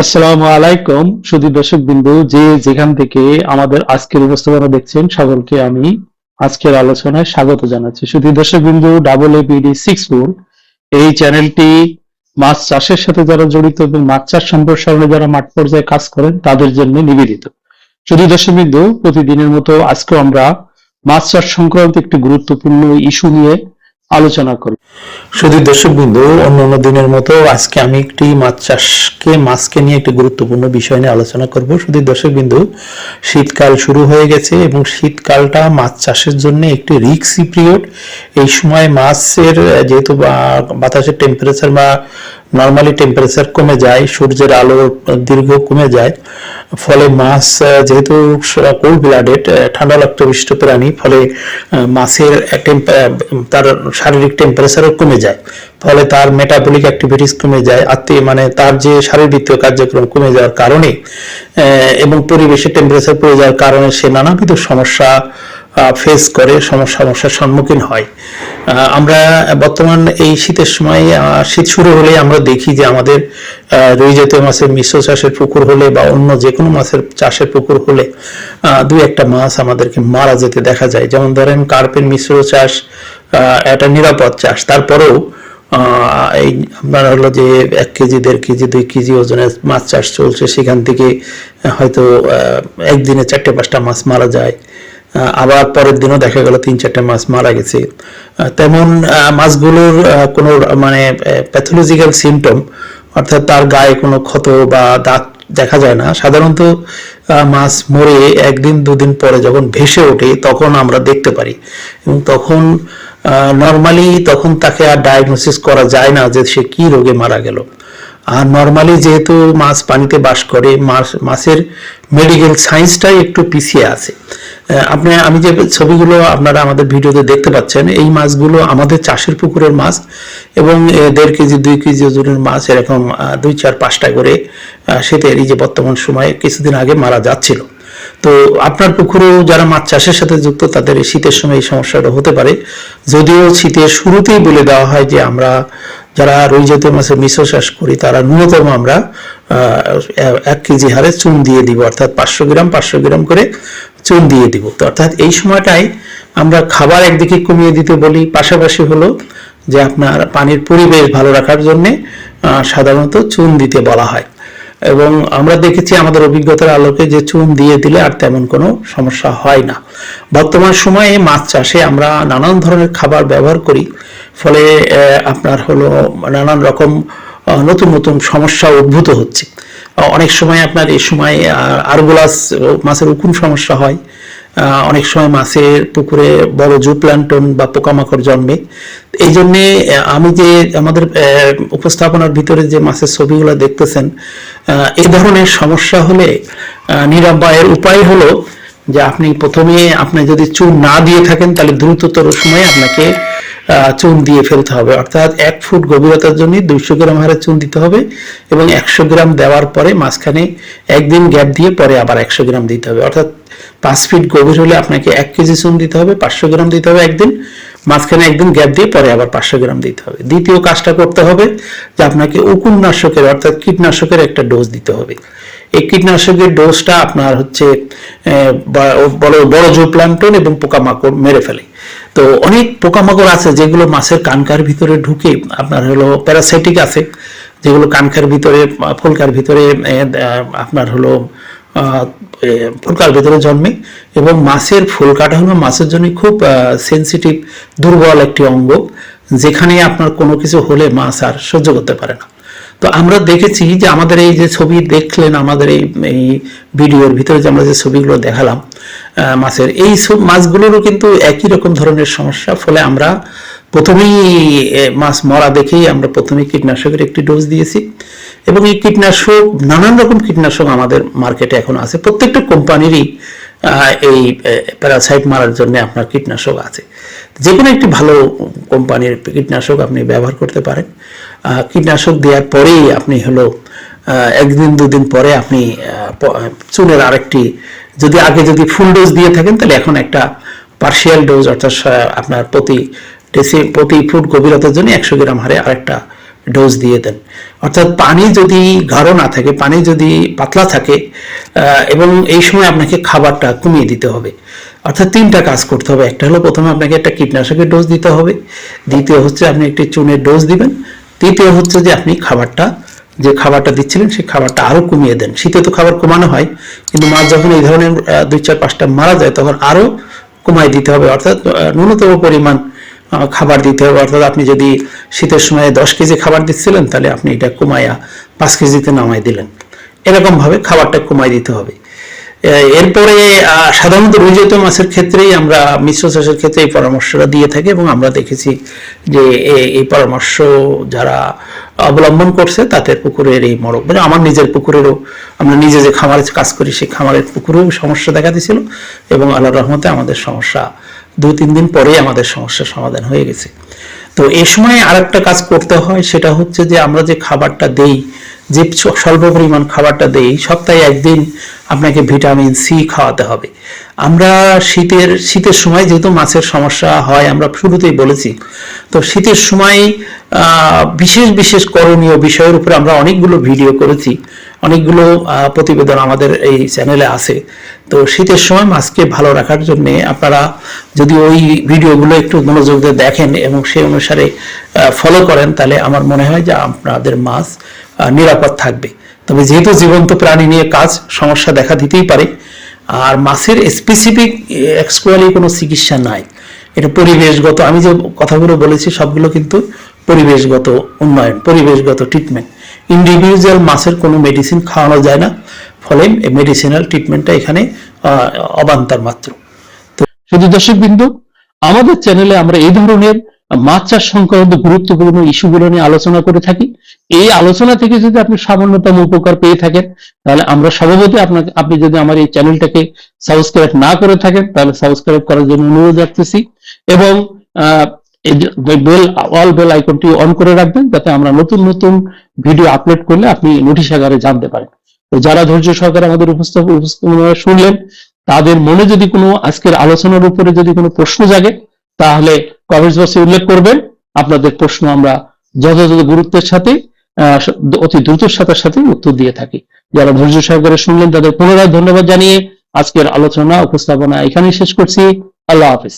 আসসালামু আলাইকুম শুধু দর্শক বিন্দু। যে যেখান থেকে আমাদের আজকের উপস্থাপনা দেখছেন, সকলকে আমি আজকের আলোচনায় স্বাগত জানাচ্ছি। শুধু দর্শক বিন্দু ডাবল এপিডি সিক্স ফোর এই চ্যানেলটি মাছ চাষের সাথে যারা জড়িত এবং মাছ চাষ সম্প্রসারণে যারা মাঠ পর্যায়ে কাজ করেন, তাদের জন্য নিবেদিত। শুধু দর্শক বিন্দু, প্রতিদিনের মতো আজকে আমরা মাছ চাষ সংক্রান্ত একটি গুরুত্বপূর্ণ ইস্যু নিয়ে আলোচনা করব শুধু বিন্দু অন্য দিনের মতো আজকে আমি একটি মাছ চাষকে, মাছকে নিয়ে একটি গুরুত্বপূর্ণ বিষয় নিয়ে আলোচনা করব। শুধু দর্শক বিন্দু, শীতকাল শুরু হয়ে গেছে এবং শীতকালটা মাছ চাষের জন্য একটি রিক্সি পিরিয়ড। এই সময় মাছের যেহেতু বাতাসের টেম্পারেচার বা নর্মালি টেম্পারেচার কমে যায়, সূর্যের আলো দীর্ঘ কমে যায়। ফলে মাছ যেহেতু কোল্ড ব্লাডেড ঠান্ডা রক্তবিষ্ট প্রাণী, ফলে মাছের তার শারীরিক টেম্পারেচারও কমে যায়। ফলে তার মেটাবলিক অ্যাক্টিভিটিস কমে যায় আত্মীয় মানে তার যে শারীরবৃত্তীয় কার্যক্রম কমে যাওয়ার কারণে এবং পরিবেশের টেম্পারেচার পড়ে যাওয়ার কারণে সে নানাবিধ সমস্যা ফেস করে সমস্যা, সমস্যার সম্মুখীন হয়। আমরা বর্তমান এই শীতের সময় শীত শুরু হলে আমরা দেখি যে আমাদের রুই জাতীয় মাছের, মিশ্র চাষের পুকুর হলে বা অন্য যে কোনো মাছের চাষের পুকুর হলে দুই একটা মাছ আমাদেরকে মারা যেতে দেখা যায়। যেমন ধরেন কার্পের মিশ্র চাষ একটা নিরাপদ চাষ। তারপরেও এই আপনার হলো যে এক কেজি, দেড় কেজি, দুই কেজি ওজনের মাছ চাষ চলছে, সেখান থেকে হয়তো একদিনে চারটে পাঁচটা মাছ মারা যায়। আবার পরের দিনও দেখা গেল তিন চারটে মাছ মারা গেছে। তেমন মাছগুলোর কোনো মানে প্যাথোলজিক্যাল সিমটম অর্থাৎ তার গায়ে কোনো ক্ষত বা দাগ দেখা যায় না। সাধারণত মাছ মরে একদিন, দুদিন পরে যখন ভেসে ওঠে, তখন আমরা দেখতে পারি। এবং তখন নর্মালি তখন তাকে আর ডায়াগনোসিস করা যায় না যে সে কি রোগে মারা গেল। আর নর্মালি যেহেতু মাছ পানিতে বাস করে, মাছ, মাছের মেডিকেল সায়েন্সটাই একটু পিছিয়ে আছে। আপনি, আমি যে ছবিগুলো আপনারা আমাদের ভিডিওতে দেখতে পাচ্ছেন, এই মাছগুলো আমাদের চাষের পুকুরের মাছ এবং দেড় কেজি, দুই কেজি ওজনের মাছ, এরকম দুই, চার, পাঁচটা করে শীতের এই যে বর্তমান সময়ে কিছুদিন আগে মারা যাচ্ছিল। তো আপনার পুকুরেও যারা মাছ চাষের সাথে যুক্ত, তাদের শীতের সময় এই সমস্যাটা হতে পারে। যদিও শীতের শুরুতেই বলে দেওয়া হয় যে আমরা যারা রুই জাতীয় মাছের মিশ্র চাষ করি, তারা ন্যূনতম আমরা এক কেজি হারে চুন দিয়ে দিব, অর্থাৎ পাঁচশো গ্রাম পাঁচশো গ্রাম করে চুন দিয়ে দিব। তো অর্থাৎ এই সময়টাই আমরা খাবার একদিকে কমিয়ে দিতে বলি, পাশাপাশি হলো যে আপনার পানির পরিবেশ ভালো রাখার জন্য সাধারণত চুন দিতে বলা হয়। এবং আমরা দেখেছি আমাদের অভিজ্ঞতার আলোকে যে চুন দিয়ে দিলে আর তেমন কোনো সমস্যা হয় না। বর্তমান সময়ে মাছ চাষে আমরা নানান ধরনের খাবার ব্যবহার করি, ফলে আপনার হলো নানান রকম নতুন নতুন সমস্যা উদ্ভূত হচ্ছে। অনেক সময় আপনার এই সময় আরগুলাস মাছের উকুন সমস্যা হয়। অনেক সময় মাছের পুকুরে বড় জু প্ল্যান্টন বা পোকামাকড় জন্মে। এই জন্যে আমি যে আমাদের উপস্থাপনার ভিতরে যে মাছের ছবিগুলো দেখতেছেন এই ধরনের সমস্যা হলে নিরাময়ের উপায় হলো যে আপনি প্রথমে আপনি যদি চুন না দিয়ে থাকেন, তাহলে দ্রুততর সময়ে আপনাকে চুন দিয়ে ফেলতে হবে। অর্থাৎ এক ফুট গভীরতার জন্য দুইশো গ্রাম হারে চুন দিতে হবে এবং একশো গ্রাম দেওয়ার পরে মাঝখানে একদিন গ্যাপ দিয়ে পরে আবার একশো গ্রাম দিতে হবে। অর্থাৎ পাঁচ ফিট গভীর হলে আপনাকে এক কেজি চুন দিতে হবে, পাঁচশো গ্রাম দিতে হবে একদিন। মাঝখানে একদিন গ্যাপ দিয়ে পরে আবার পাঁচশো গ্রাম দিতে হবে। দ্বিতীয় কাজটা করতে হবে যে আপনাকে উকুননাশকের অর্থাৎ কীটনাশকের একটা ডোজ দিতে হবে। এই কীটনাশকের ডোজটা আপনার হচ্ছে বড় বড় জো প্লান্টন এবং পোকামাকড় মেরে ফেলে। তো অনেক পোকামাকড় আছে যেগুলো মাছের কানকার ভিতরে ঢুকে, আপনার হলো প্যারাসাইটিক আছে যেগুলো কানকার ভিতরে, ফুলকার ভিতরে আপনার হলো ফুলকার ভিতরে জন্মে। এবং মাছের ফুলকাটা হলো মাছের জন্য খুব সেন্সিটিভ দুর্বল একটি অঙ্গ, যেখানে আপনার কোনো কিছু হলে মাছ আর সহ্য করতে পারে না। তো আমরা দেখেছি যে আমাদের এই যে ছবি দেখলেন, আমাদের এই এই ভিডিওর ভিতরে যে আমরা যে ছবিগুলো দেখালাম মাছের, এই সব মাছগুলোরও কিন্তু একই রকম ধরনের সমস্যা। ফলে আমরা প্রথমেই মাছ মরা দেখেই আমরা প্রথমেই কীটনাশকের একটি ডোজ দিয়েছি। এবং এই কীটনাশক, নানান রকম কীটনাশক আমাদের মার্কেটে এখন আছে। প্রত্যেকটা কোম্পানিরই এই প্যারাসাইট মারার জন্য আপনার কীটনাশক আছে। যে কোনো একটি ভালো কোম্পানির কীটনাশক আপনি ব্যবহার করতে পারেন। কীটনাশক দেওয়ার পরেই আপনি হলো একদিন দুদিন পরে আপনি চুনের আরেকটি, যদি আগে যদি ফুল ডোজ দিয়ে থাকেন, তাহলে এখন একটা পার্শিয়াল ডোজ অর্থাৎ আপনার প্রতি প্রতি ফুট গভীরতার জন্য একশো গ্রাম হারে আরেকটা ডোজ দিয়ে দেন। অর্থাৎ পানি যদি গাঢ় না থাকে, পানি যদি পাতলা থাকে এবং এই সময় আপনাকে খাবারটা কমিয়ে দিতে হবে। অর্থাৎ তিনটা কাজ করতে হবে। একটা হলো প্রথমে আপনাকে একটা কীটনাশকের ডোজ দিতে হবে। দ্বিতীয় হচ্ছে আপনি একটি চুনের ডোজ দিবেন। তৃতীয় হচ্ছে যে আপনি খাবারটা, যে খাবারটা দিচ্ছিলেন, সেই খাবারটা আরও কমিয়ে দেন। শীতে তো খাবার কমানো হয়, কিন্তু মাছ যখন এই ধরনের দুই চার পাঁচটা মারা যায়, তখন আরও কমাই দিতে হবে। অর্থাৎ ন্যূনতম পরিমাণ খাবার দিতে হবে। অর্থাৎ আপনি যদি শীতের সময় দশ কেজি খাবার দিচ্ছিলেন, তাহলে আপনি এটা কমাইয়া পাঁচ কেজিতে নামাই দিলেন। এরকম ভাবে খাবারটা কমাই দিতে হবে। এরপরে সাধারণত রুজিত মাছের ক্ষেত্রেই আমরা, মিশ্র চাষের ক্ষেত্রে এই পরামর্শটা দিয়ে থাকি এবং আমরা দেখেছি যে এই পরামর্শ যারা অবলম্বন করছে, তাদের পুকুরের এই মরক মানে আমার নিজের পুকুরেরও, আমরা নিজে যে খামারে কাজ করি, সেই খামারের পুকুরেও সমস্যা দেখা দিছিল এবং আল্লাহ রহমতে আমাদের সমস্যা দুই তিন দিন পরেই আমাদের সমস্যার সমাধান হয়ে গেছে। তো এই সময় আরেকটা কাজ করতে হয়, সেটা হচ্ছে যে আমরা যে খাবারটা দেই, যে স্বল্প পরিমাণ খাবারটা দেই, সপ্তাহে একদিন আপনাকে ভিটামিন সি খাওয়াতে হবে। আমরা শীতের শীতের সময় যেহেতু মাছের সমস্যা হয়, আমরা শুরুতেই বলেছি, তো শীতের সময় বিশেষ বিশেষ করণীয় বিষয়ের উপরে আমরা অনেকগুলো ভিডিও করেছি। অনেকগুলো প্রতিবেদন আমাদের এই চ্যানেলে আছে। তো শীতের সময় মাছকে ভালো রাখার জন্য আপনারা যদি ওই ভিডিওগুলো একটু মনোযোগ দিয়ে দেখেন এবং সেই অনুসারে ফলো করেন, তাহলে আমার মনে হয় যে আপনাদের মাছ নিরাপদ থাকবে। তবে যেহেতু জীবন্ত প্রাণী নিয়ে কাজ, সমস্যা দেখা দিতেই পারে। আর মাছের স্পেসিফিক এক্সকুয়ালি কোনো চিকিৎসা নাই। এটা পরিবেশগত, আমি যে কথাগুলো বলেছি, সবগুলো কিন্তু পরিবেশগত উন্নয়ন, পরিবেশগত ট্রিটমেন্ট ইন্ডিভিজুয়াল মাছের কোনো মেডিসিন খাওয়ানো যায় না। ফলে মেডিসিনাল ট্রিটমেন্টটা এখানে অবান্তর মাত্র। শুধু দর্শক বিন্দু আমাদের চ্যানেলে আমরা এই ধরনের মাছ চাষ সংক্রান্ত গুরুত্বপূর্ণ ইস্যুগুলো নিয়ে আলোচনা করে থাকি। এই আলোচনা থেকে যদি আপনি সামান্যতম উপকার পেয়ে থাকেন, তাহলে আমরা সভাপতি আপনাকে, আপনি যদি আমার এই চ্যানেলটাকে সাবস্ক্রাইব না করে থাকেন, তাহলে সাবস্ক্রাইব করার জন্য অনুরোধ রাখতেছি। এবং অন করে রাখবেন, যাতে আমরা নতুন নতুন ভিডিও আপলোড করলে আপনি নোটিশ আকারে জানতে পারেন। তো যারা ধৈর্য সহকারে আমাদের উপস্থাপন শুনলেন, তাদের মনে যদি কোনো আজকের আলোচনার উপরে যদি কোনো প্রশ্ন জাগে, তাহলে কমেন্টস বক্সে উল্লেখ করবেন। আপনাদের প্রশ্ন আমরা যথাযথ গুরুত্বের সাথে অতি দ্রুতর সাথে সাথে উত্তর দিয়ে থাকি। যারা ধৈর্য সহকারে শুনলেন, তাদের পুনরায় ধন্যবাদ জানিয়ে আজকের আলোচনা, উপস্থাপনা এখানেই শেষ করছি। আল্লাহ হাফিজ।